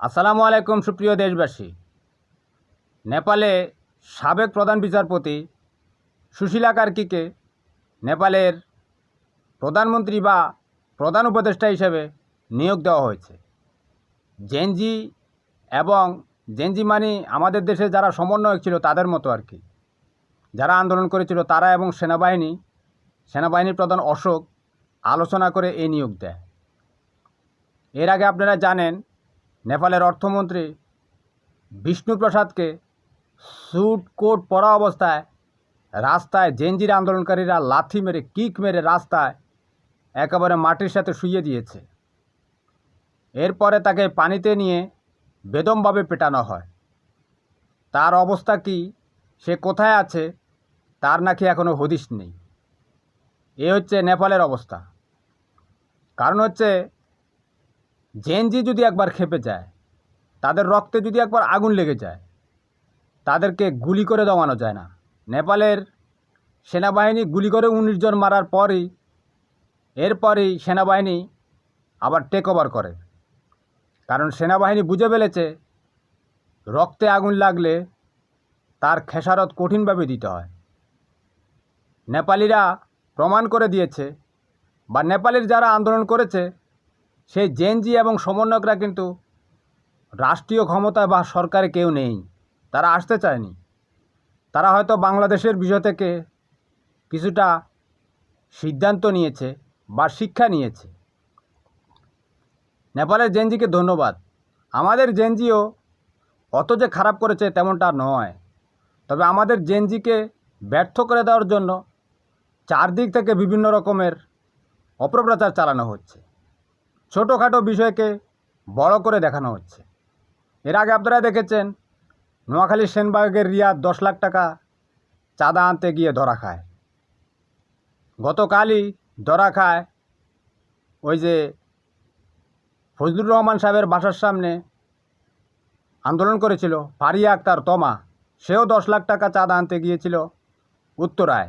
আসসালামু আলাইকুম, সুপ্রিয় দেশবাসী। নেপালে সাবেক প্রধান বিচারপতি সুশীলা কার্কিকে নেপালের প্রধানমন্ত্রী বা প্রধান উপদেষ্টা হিসেবে নিয়োগ দেওয়া হয়েছে। জেনজি এবং জেনজি মানে আমাদের দেশে যারা সমন্বয়ক ছিল তাদের মতো আর কি। যারা আন্দোলন করেছিল তারা এবং সেনাবাহিনী, সেনাবাহিনীর প্রধান অশোক আলোচনা করে এই নিয়োগ দেয়। এর আগে আপনারা জানেন নেপালের অর্থমন্ত্রী বিষ্ণুপ্রসাদকে স্যুট কোট পরা অবস্থায় রাস্তায় জেনজির আন্দোলনকারীরা লাথি মেরে, কিক মেরে রাস্তায় একেবারে মাটির সাথে শুইয়ে দিয়েছে। এরপরে তাকে পানিতে নিয়ে বেদমভাবে পেটানো হয়। তার অবস্থা কি? সে কোথায় আছে? তার নাকি এখনও হদিশ নেই। এ হচ্ছে নেপালের অবস্থা। কারণ হচ্ছে জেনজি যদি একবার খেপে যায়, তাদের রক্তে যদি একবার আগুন লেগে যায়, তাদেরকে গুলি করে দমানো যায় না। নেপালের সেনাবাহিনী গুলি করে উনিশ জন মারার পরই, এরপরই সেনাবাহিনী আবার টেক ওভার করে। কারণ সেনাবাহিনী বুঝে ফেলেছে, রক্তে আগুন লাগলে তার খেসারত কঠিনভাবে দিতে হয়। নেপালিরা প্রমাণ করে দিয়েছে, বা নেপালের যারা আন্দোলন করেছে সেই জেনজি এবং সমন্বয়করা কিন্তু রাষ্ট্রীয় ক্ষমতায় বা সরকারে কেউ নেই। তারা আসতে চায়নি। তারা হয়তো বাংলাদেশের বিষয় থেকে কিছুটা সিদ্ধান্ত নিয়েছে বা শিক্ষা নিয়েছে। নেপালের জেনজিকে ধন্যবাদ। আমাদের জেনজিও অত যে খারাপ করেছে তেমনটা নয়। তবে আমাদের জেনজিকে ব্যর্থ করে দেওয়ার জন্য চারদিক থেকে বিভিন্ন রকমের অপপ্রচার চালানো হচ্ছে। ছোটোখাটো বিষয়কে বড় করে দেখানো হচ্ছে। এর আগে আপনারা দেখেছেন, নোয়াখালী সেনবাগের রিয়াদ দশ লাখ টাকা চাঁদা আনতে গিয়ে ধরা খায়। গতকালই ধরা খায় ওই যে ফজলুর রহমান সাহেবের বাসার সামনে আন্দোলন করেছিল, ফারিয়া আক্তার তমা, সেও দশ লাখ টাকা চাঁদা আনতে গিয়েছিল উত্তরায়।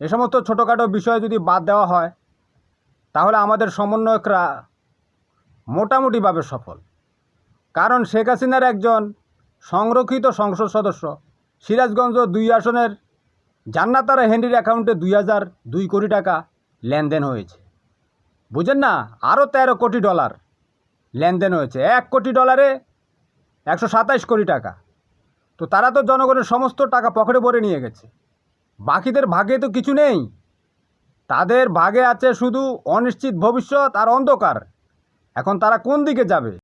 এ সমস্ত ছোটোখাটো বিষয় যদি বাদ দেওয়া হয় তাহলে আমাদের সমন্বয়করা মোটামুটিভাবে সফল। কারণ শেখ হাসিনার একজন সংরক্ষিত সংসদ সদস্য, সিরাজগঞ্জ দুই আসনের জান্নাতারা হেনরির অ্যাকাউন্টে দুই হাজার দুই কোটি টাকা লেনদেন হয়েছে। বুঝেন না, আরও তেরো কোটি ডলার লেনদেন হয়েছে। এক কোটি ডলারে একশো সাতাইশ কোটি টাকা। তো তারা তো জনগণের সমস্ত টাকা পকেটে ভরে নিয়ে গেছে। বাকিদের ভাগে তো কিছু নেই। তাদের ভাগে আছে শুধু অনিশ্চিত ভবিষ্যৎ আর অন্ধকার। এখন তারা কোন দিকে যাবে?